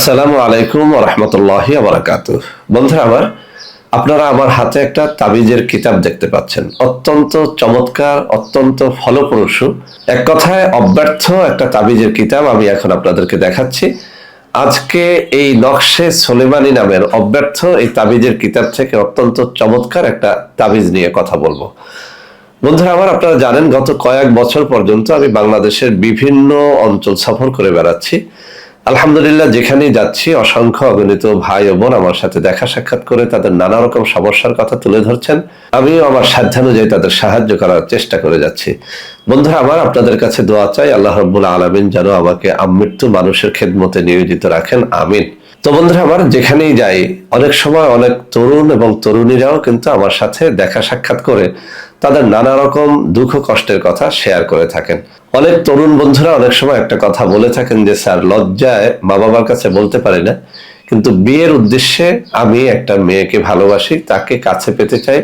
আসসালামু আলাইকুম রহমতুল্লাহ বারাকাত বন্ধুরা, আমার, আপনারা আমার হাতে একটা তাবিজের কিতাব দেখতে পাচ্ছেন। অত্যন্ত চমৎকার, অত্যন্ত ফলপ্রসূ, এক কথায় অব্যর্থ একটা তাবিজের কিতাব আমি এখন আপনাদেরকে দেখাচ্ছি। আজকে এই নকশে সোলেমানি নামের অব্যর্থ এই তাবিজের কিতাব থেকে অত্যন্ত চমৎকার একটা তাবিজ নিয়ে কথা বলব। বন্ধুরা, আমার, আপনারা জানেন, গত কয়েক বছর পর্যন্ত আমি বাংলাদেশের বিভিন্ন অঞ্চল সফর করে বেড়াচ্ছি। আলহামদুলিল্লাহ, যেখানেই যাচ্ছি, অসংখ্য অগণিত ভাই ও বোন আমার সাথে দেখা সাক্ষাৎ করে তাদের নানা রকম সমস্যার কথা তুলে ধরছেন। আমিও আমার সাধ্যানুযায়ী তাদের সাহায্য করার চেষ্টা করে যাচ্ছি। বন্ধুরা, আমার আপনাদের কাছে দোয়া চাই, আল্লাহ রব্বুল আলমিন যেন আমাকে আমৃত্যু মানুষের খেদমতে নিয়োজিত রাখেন। আমিন। তো বন্ধুরা, আমার যেখানেই যাই, অনেক সময় অনেক তরুণ এবং তরুণীরাও কিন্তু আমার সাথে দেখা সাক্ষাৎ করে তাদের নানা রকম দুঃখ কষ্টের কথা শেয়ার করে থাকেন। অনেক তরুণ বন্ধুরা অনেক সময় একটা কথা বলে থাকেন যে, স্যার, লজ্জায় মা বাবার কাছে বলতে পারি না। কিন্তু বিয়ের উদ্দেশ্যে আমি একটা মেয়েকে ভালোবাসি, তাকে কাছে পেতে চাই।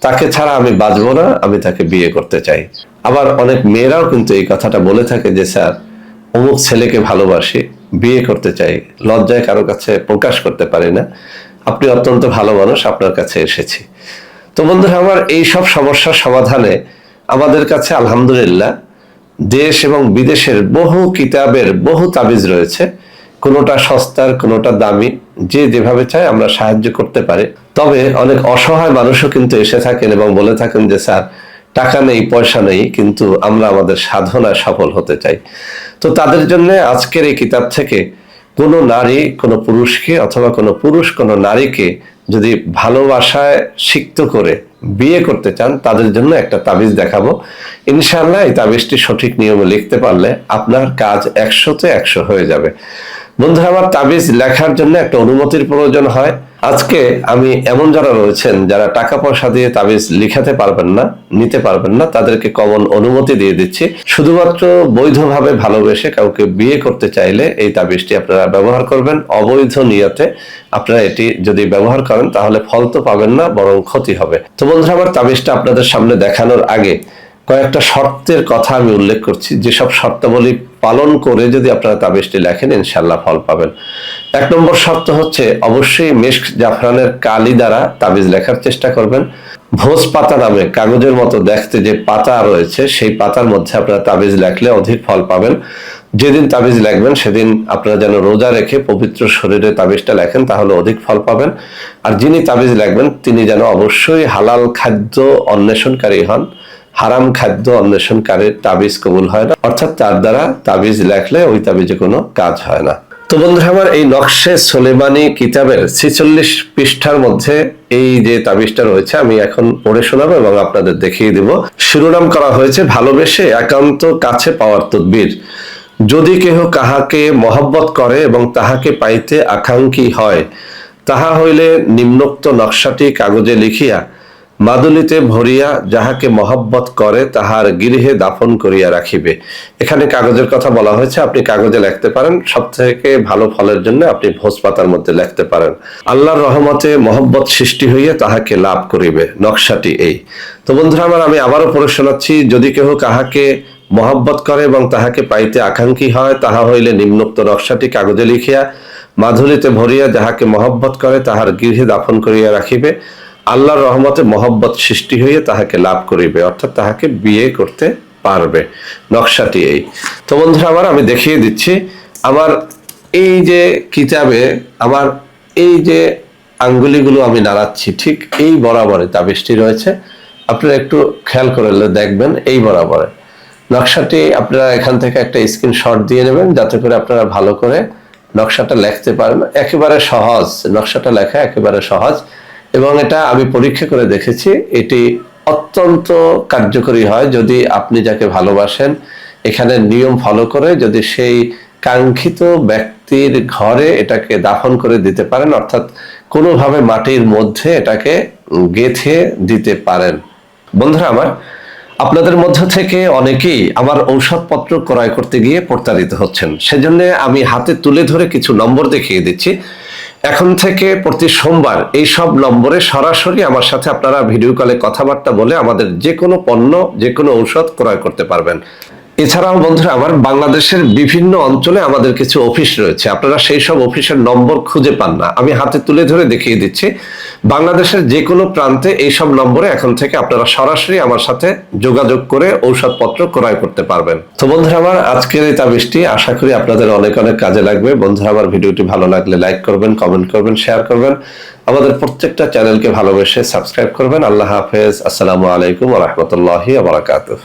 তাকে ছাড়া আমি বাঁচবো না, আমি তাকে বিয়ে করতে চাই। আবার অনেক মেয়েরাও কিন্তু এই কথাটা বলে থাকে যে, স্যার, অমুক ছেলেকে ভালোবাসি, বিয়ে করতে চাই। লজ্জায় কারও কাছে প্রকাশ করতে পারি না। আপনি অত্যন্ত ভালো মানুষ, আপনার কাছে এসেছি। তো বন্ধুরা, আমার এই সব সমস্যার সমাধানে আমাদের কাছে আলহামদুলিল্লাহ দেশ এবং বিদেশের বহু কিতাবের বহু তাবিজ রয়েছে। কোনোটা সস্তার, কোনোটা দামি, যে যেভাবে চায় আমরা সাহায্য করতে পারি। তবে অনেক অসহায় মানুষও কিন্তু এসে থাকেন এবং বলে থাকেন যে, স্যার, টাকা নেই, পয়সা নেই, কিন্তু আমরা আমাদের সাধনায় সফল হতে চাই। তো তাদের জন্য আজকের এই কিতাব থেকে কোনো নারী, কোনো পুরুষকে অথবা কোনো পুরুষ, কোনো নারীকে যদি ভালোবাসায় সিক্ত করে বিয়ে করতে চান, তাদের জন্য একটা তাবিজ দেখাবো। ইনশাল্লাহ এই তাবিজটি সঠিক নিয়মে লিখতে পারলে আপনার কাজ একশোতে একশো হয়ে যাবে। বন্ধুরা আমার তাবিজ লেখার জন্য একটা অনুমতির প্রয়োজন হয়। আজকে আমি এমন যারা রয়েছেন, যারা টাকা পয়সা দিয়ে তাবিজ লিখাতে পারবেন না, নিতে পারবেন না, তাদেরকে কমন অনুমতি দিয়ে দিচ্ছি। শুধুমাত্র বৈধভাবে ভালোবেসে কাউকে বিয়ে করতে চাইলে এই তাবিজটি আপনারা ব্যবহার করবেন। অবৈধ নিয়তে আপনারা এটি যদি ব্যবহার করেন, তাহলে ফল তো পাবেন না, বরং ক্ষতি হবে। তো বন্ধুরা, আমার তাবিজটা আপনাদের সামনে দেখানোর আগে কয়েকটা শর্তের কথা আমি উল্লেখ করছি। যেসব শর্তাবলী পালন করে যদি আপনারা তাবিজটি লেখেন ইনশাল্লাহ ফল পাবেন। এক নম্বর শর্ত হচ্ছে, অবশ্যই মেশক জাফরানের কালি দ্বারা তাবিজ লেখার চেষ্টা করবেন। ভোজ পাতা নামে কাগজের মতো দেখতে যে পাতা রয়েছে, সেই পাতার মধ্যে আপনারা তাবিজ লেখলে অধিক ফল পাবেন। যেদিন তাবিজ লেখবেন, সেদিন আপনারা যেন রোজা রেখে পবিত্র শরীরে তাবিজটা লেখেন, তাহলে অধিক ফল পাবেন। আর যিনি তাবিজ লেখবেন, তিনি যেন অবশ্যই হালাল খাদ্য অন্বেষণকারী হন। হারাম খাদ্য অন্বেষণকারীর তাবিজ কবুল হয় না। অর্থাৎ তার দ্বারা তাবিজ লেখলে ওই তাবিজে কোনো কাজ হয় না। তো বন্ধুরা, আমার এই নকশে সোলেমানি কিতাবের ছিচল্লিশ পৃষ্ঠার মধ্যে এই যে তাবিজটা রয়েছে, আমি এখন পড়ে শোনাবো এবং আপনাদের দেখিয়ে দেব। শিরোনাম করা হয়েছে, ভালোবেসে একান্ত কাছে পাওয়ার তদ্বির। যদি কেহ কাহাকে মহব্বত করে এবং তাহাকে পাইতে আকাঙ্ক্ষী হয়, তাহা হইলে নিম্নোক্ত নকশাটি কাগজে লিখিয়া মাদুলিতে ভরিয়া যাহাকে মহব্বত করে, তাহার গৃহে দাফন করিয়া রাখিবে। এখানে কাগজের কথা বলা হয়েছে, আপনি কাগজে লিখতে পারেন। সব থেকে ভালো ফলের জন্য আপনি ভোজ পাতার মধ্যে লিখতে পারেন। আল্লাহর রহমতে মহব্বত সৃষ্টি হইয়া তাহাকে লাভ করিবে। নকশাটি এই। তো বন্ধুরা আমার, আমি আবারও পড়ে শোনাচ্ছি, যদি কেহ কাহাকে মহব্বত করে এবং তাহাকে পাইতে আকাঙ্ক্ষী হয়, তাহা হইলে নিম্নোক্ত নকশাটি কাগজে লিখিয়া মাধুলিতে ভরিয়া যাহাকে মহব্বত করে, তাহার গৃহে দাফন করিয়া রাখিবে। আল্লাহর রহমতে মহব্বত সৃষ্টি হইয়া তাহাকে লাভ করিবে, অর্থাৎ তাহাকে বিয়ে করতে পারবে। নকশাটি এই। তো বন্ধুরা আমার আমি দেখিয়ে দিচ্ছি, আমার এই যে কিতাবে, আমার এই যে আঙ্গুলিগুলো আমি নাড়াচ্ছি, ঠিক এই বরাবরে তাবিজটি রয়েছে। আপনারা একটু খেয়াল করে দেখবেন এই বরাবরে। নকশাটি আপনারা এখান থেকে একটা স্ক্রিনশট দিয়ে নেবেন, যাতে করে আপনারা ভালো করে নকশাটা লিখতে পারেন। একেবারে সহজ, নকশাটা লেখা একেবারে সহজ। এবং এটা আমি পরীক্ষা করে দেখেছি, এটি অত্যন্ত কার্যকরী হয় যদি আপনি যাকে ভালোবাসেন, এখানে নিয়ম ফলো করে যদি সেই কাঙ্ক্ষিত ব্যক্তির ঘরে এটাকে দাফন করে দিতে পারেন, অর্থাৎ কোনোভাবে মাটির মধ্যে এটাকে গেথে দিতে পারেন। বন্ধুরা আমার, আপনাদের মধ্য থেকে অনেকেই আমার ঔষধপত্র ক্রয় করতে গিয়ে প্রতারিত হচ্ছেন। সেজন্য আমি হাতে তুলে ধরে কিছু নম্বর দেখিয়ে দিচ্ছি। এখন থেকে প্রতি সোমবার এই সব নম্বরে সরাসরি আমার সাথে আপনারা ভিডিও কলে কথাবার্তা বলে আমাদের যে কোনো পণ্য যে কোনো ঔষধ ক্রয় করতে পারবেন। এছাড়াও বন্ধুরা, আমার বাংলাদেশের বিভিন্ন অঞ্চলে আমাদের কিছু অফিস রয়েছে। আপনারা সেই সব অফিসের নম্বর খুঁজে পান না। আমি হাতে তুলে ধরে দেখিয়ে দিচ্ছি। বাংলাদেশের যে কোনো প্রান্তে এই সব নম্বরে এখন থেকে আপনারা সরাসরি আমার সাথে যোগাযোগ করে ঔষধপত্র ক্রয় করতে পারবেন। তো বন্ধুরা আমার আজকের এই তাবিজটি আশা করি আপনাদের অনেক অনেক কাজে লাগবে। বন্ধুরা আমার ভিডিওটি ভালো লাগলে লাইক করবেন, কমেন্ট করবেন, শেয়ার করবেন। আমাদের প্রত্যেকটা চ্যানেলকে ভালোবেসে সাবস্ক্রাইব করবেন। আল্লাহ হাফেজ। আসসালামু আলাইকুম রহমতুল্লাহি আবরাকাতুহ